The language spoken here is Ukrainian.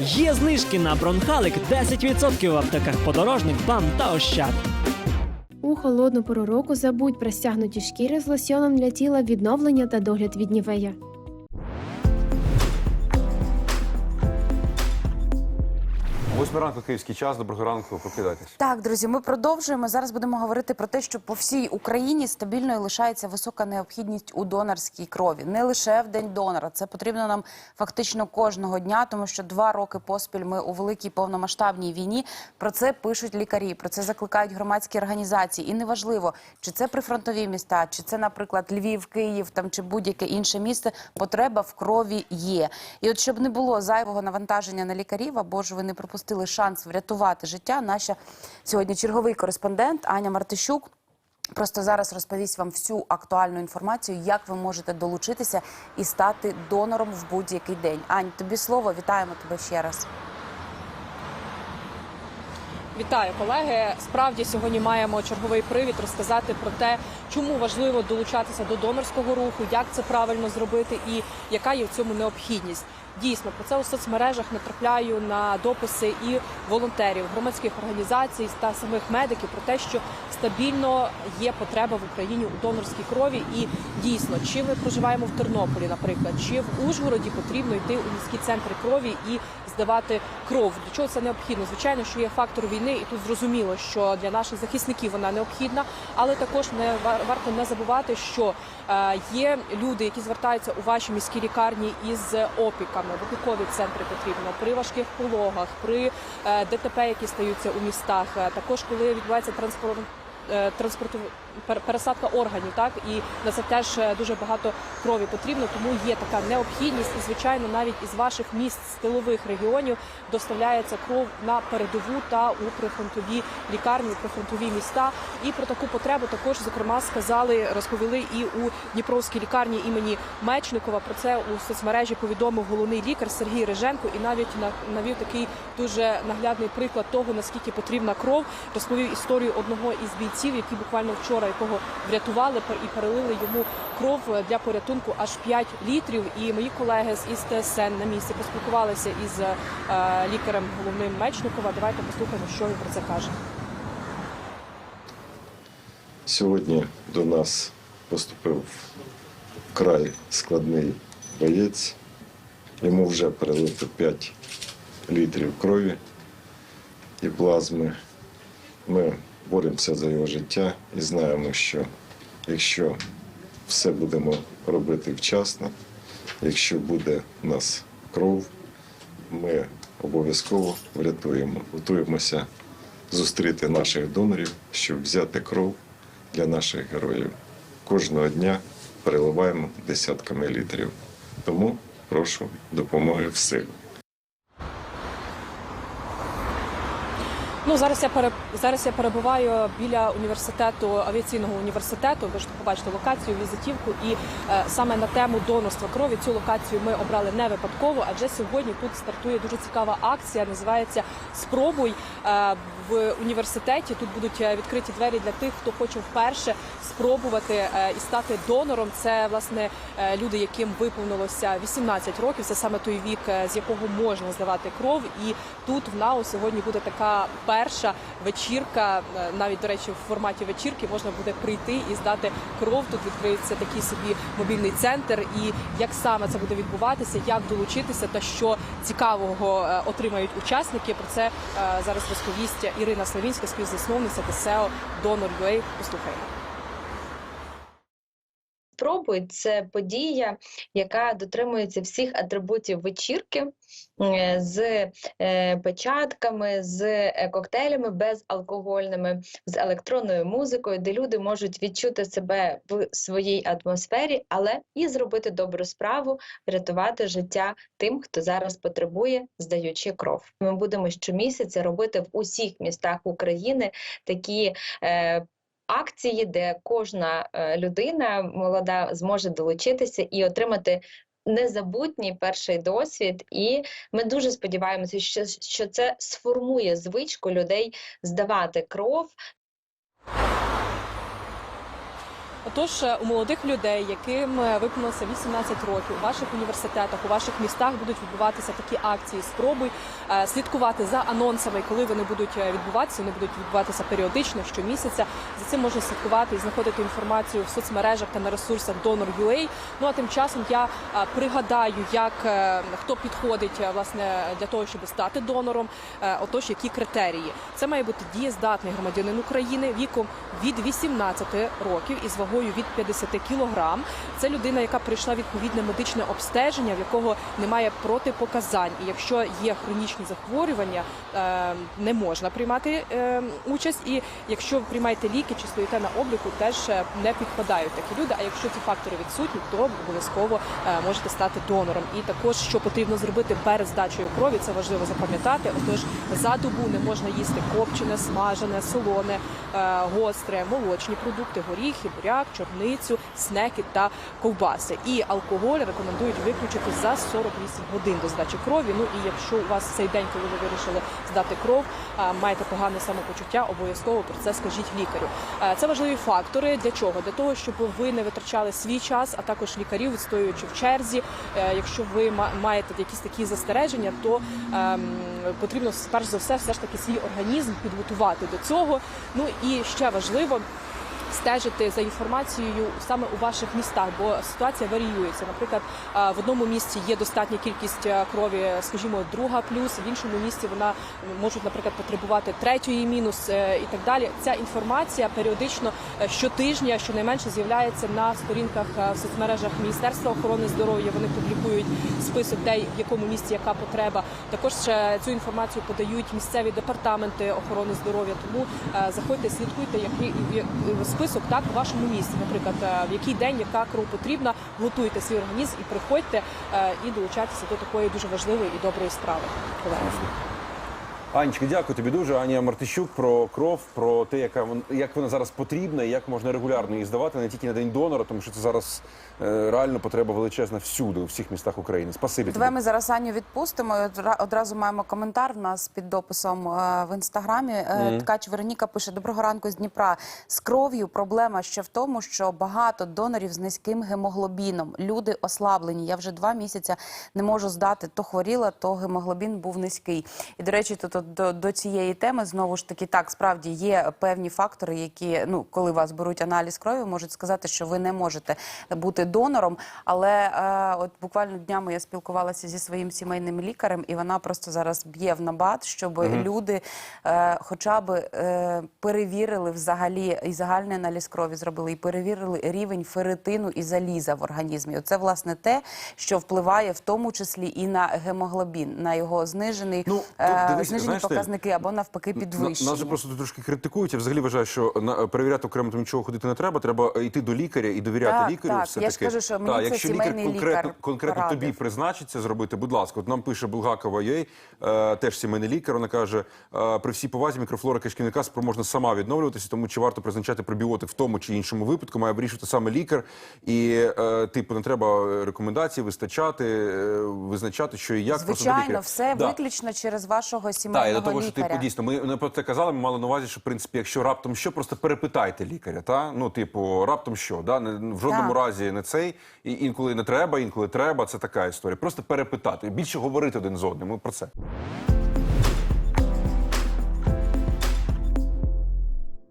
Є знижки на бронхалик 10% в аптеках подорожник, бам та ощад. У холодну пору року забудь про стягнуті шкіри з лосьоном для тіла відновлення та догляд від нівея. Восьми ранку київський час. Доброго ранку, прокидайтесь. Так, друзі, ми продовжуємо. Зараз будемо говорити про те, що по всій Україні стабільною лишається висока необхідність у донорській крові. Не лише в день донора. Це потрібно нам фактично кожного дня, тому що два роки поспіль ми у великій повномасштабній війні. Про це пишуть лікарі, про це закликають громадські організації. І неважливо, чи це прифронтові міста, чи це, наприклад, Львів, Київ там чи будь-яке інше місце. Потреба в крові є. І от щоб не було зайвого навантаження на лікарів, або ж ви не пропустили шанс врятувати життя. Наша сьогодні черговий кореспондент Аня Мартищук. Просто зараз розповість вам всю актуальну інформацію, як ви можете долучитися і стати донором в будь-який день. Ань, тобі слово, вітаємо тебе ще раз. Вітаю, колеги. Справді сьогодні маємо черговий привід розказати про те, чому важливо долучатися до донорського руху, як це правильно зробити і яка є в цьому необхідність. Дійсно, про це у соцмережах натрапляю на дописи і волонтерів, громадських організацій та самих медиків про те, що стабільно є потреба в Україні у донорській крові. І дійсно, чи ми проживаємо в Тернополі, наприклад, чи в Ужгороді потрібно йти у міські центри крові і здавати кров. Для чого це необхідно? Звичайно, що є фактор війни, і тут зрозуміло, що для наших захисників вона необхідна, але також не вар- варто не забувати, що е, є люди, які звертаються у ваші міські лікарні із опіками. Викликові центри потрібно при важких пологах, при е, ДТП, які стаються у містах. Е, Також коли відбувається транспорт транспорту пересадка органів, так і на це теж е, дуже багато крові потрібно, тому є така необхідність. І звичайно, навіть із ваших міст з тилових регіонів доставляється кров на передову та у прифронтові лікарні, прифронтові міста. І про таку потребу також зокрема сказали, розповіли і у Дніпровській лікарні імені Мечникова. Про це у соцмережі повідомив головний лікар Сергій Риженко і навіть на- навів такий дуже наглядний приклад того, наскільки потрібна кров. Розповів історію одного із бійців, які буквально вчора якого врятували і перелили йому кров для порятунку аж 5 літрів. І мої колеги з із ТСН на місці поспілкувалися із е, лікарем головним Мечникова. Давайте послухаємо, що він про це каже. Сьогодні до нас поступив вкрай складний боєць. Йому вже перелито 5 літрів крові і плазми. Ми боремося за його життя і знаємо, що якщо все будемо робити вчасно, якщо буде в нас кров, ми обов'язково врятуємо. Готуємося зустріти наших донорів, щоб взяти кров для наших героїв. Кожного дня переливаємо десятками літрів. Тому прошу допомоги всіх. Ну зараз я пере зараз я перебуваю біля університету авіаційного університету. Ви ж побачите локацію, візитівку, і е, саме на тему донорства крові цю локацію ми обрали не випадково, адже сьогодні тут стартує дуже цікава акція. Називається Спробуй Е, в університеті. Тут будуть е, відкриті двері для тих, хто хоче вперше спробувати е, і стати донором. Це власне е, люди, яким виповнилося 18 років. Це саме той вік, з якого можна здавати кров. І тут в НАУ сьогодні буде така перша вечірка. Навіть до речі, в форматі вечірки можна буде прийти і здати кров. Тут відкриється такий собі мобільний центр. І як саме це буде відбуватися, як долучитися та що цікавого отримають учасники. Про це зараз розповість Ірина Славінська, співзасновниця ТСЕО Донор UA. Послухаємо. Спробуй це подія, яка дотримується всіх атрибутів вечірки е, з е, печатками, з е, коктейлями безалкогольними, з електронною музикою, де люди можуть відчути себе в своїй атмосфері, але і зробити добру справу, врятувати життя тим, хто зараз потребує, здаючи кров. Ми будемо щомісяця робити в усіх містах України такі. Акції, де кожна е, людина молода зможе долучитися і отримати. Незабутній перший досвід, і ми дуже сподіваємося, що, що це сформує звичку людей здавати кров, Отож, е, у молодих людей, яким е, виповнилося 18 років, у ваших університетах, у ваших містах будуть відбуватися такі акції. Спробуй е, слідкувати за анонсами, коли вони будуть відбуватися. Вони будуть відбуватися періодично щомісяця. За цим можна слідкувати і знаходити інформацію в соцмережах та на ресурсах Donor.ua. Ну а тим часом я пригадаю, як хто підходить власне для того, щоб стати донором. Отож, які критерії це має бути дієздатний громадянин України віком від 18 років із вагою від 50 кілограм. Це людина, яка пройшла відповідне медичне обстеження, в якого немає протипоказань. І якщо є хронічні захворювання, е, не можна приймати е, участь. І якщо приймаєте ліки чи стоїте на обліку, теж е, не підпадають такі люди. А якщо ці фактори відсутні, то обов'язково можете стати донором. І також що потрібно зробити перед здачею крові, це важливо запам'ятати. Отож, за добу не можна їсти копчене, смажене, солоне, гостре, молочні продукти, горіхи, буряк, чорницю, снеки та ковбаси. І алкоголь рекомендують виключити за 48 годин до здачі крові. Ну і якщо у вас цей день, коли ви вирішили здати кров, маєте погане самопочуття, обов'язково про це скажіть лікарю. Це важливі фактори. Для чого? Для того, щоб ви не витрачали свій час, а також лікарів, відстоюючи в черзі. Е, Якщо ви ма- маєте якісь такі застереження, то ем, потрібно перш за все, все ж таки свій організм підготувати до цього. Ну і ще важливо. Стежити за інформацією саме у ваших містах, бо ситуація варіюється. Наприклад, е, в одному місті є достатня кількість е, крові, скажімо, друга плюс, в іншому місті вона можуть, наприклад, потребувати третьої мінус е, і так далі. Ця інформація періодично щотижня, щонайменше з'являється на сторінках в соцмережах Міністерства охорони здоров'я. Вони публікують список, де в якому місті яка потреба. Також е, цю інформацію подають місцеві департаменти охорони здоров'я. Тому заходьте, слідкуйте, який я- список так у вашому місці, Наприклад, е, в який день яка кров потрібна, готуйте свій організм і приходьте е, і долучайтеся до такої дуже важливої і доброї справи. Колеги. Анечка, дякую тобі дуже. Аня Мартищук про кров, про те, яка вон- як вона зараз потрібна і як можна регулярно її здавати не тільки на день донора, тому що це зараз е, реально потреба величезна всюди, у всіх містах України. Спасибі Давай тобі. ми зараз Аню відпустимо. І одра- Одразу маємо коментар в нас під дописом е, в інстаграмі. Е, Ткач Вероніка пише: Доброго ранку з Дніпра. З кров'ю проблема ще в тому, що багато донорів з низьким гемоглобіном. Люди ослаблені. Я вже два місяці не можу здати. То хворіла, то гемоглобін був низький. І до речі, тут от до, до цієї теми знову ж таки так справді є певні фактори, які ну коли вас беруть аналіз крові, можуть сказати, що ви не можете бути донором. Але е, от буквально днями я спілкувалася зі своїм сімейним лікарем, і вона просто зараз б'є в набат, щоб люди е, хоча б е, перевірили взагалі і загальний аналіз крові зробили, і перевірили рівень ферритину і заліза в організмі. Оце власне те, що впливає в тому числі і на гемоглобін, на його знижений Ну, тут е, дивись, знижені знаєш, показники або навпаки На- підвищені. Нас же просто трошки критикують. Я взагалі вважаю, що на перевіряти окремо там нічого ходити не треба. Треба е, йти до лікаря і довіряти Так, лікарю. так. Все Я таки. кажу, що мені так, це якщо лікар конкретно, лікар конкретно порадив. тобі призначиться зробити, будь ласка, от нам пише Булгакова е, теж сімейний лікар. Вона каже: е, при всій повазі мікрофлора кишківника спроможна сама відновлюватися, тому чи варто призначати пробіотик в тому чи іншому випадку, має вирішувати саме лікар. І е, типу не треба рекомендації вистачати, е, визначати, що і як Звичайно, все Да. виключно через вашого Так, і до того, що лікаря. типу дійсно, ми не про це казали. Ми мали на увазі, що в принципі, якщо раптом що, просто перепитайте лікаря. Та ну, типу, раптом що, да не в жодному Так. разі не цей. І інколи не треба, інколи треба. Це така історія. Просто перепитати. Більше говорити один з одним. Ми про це.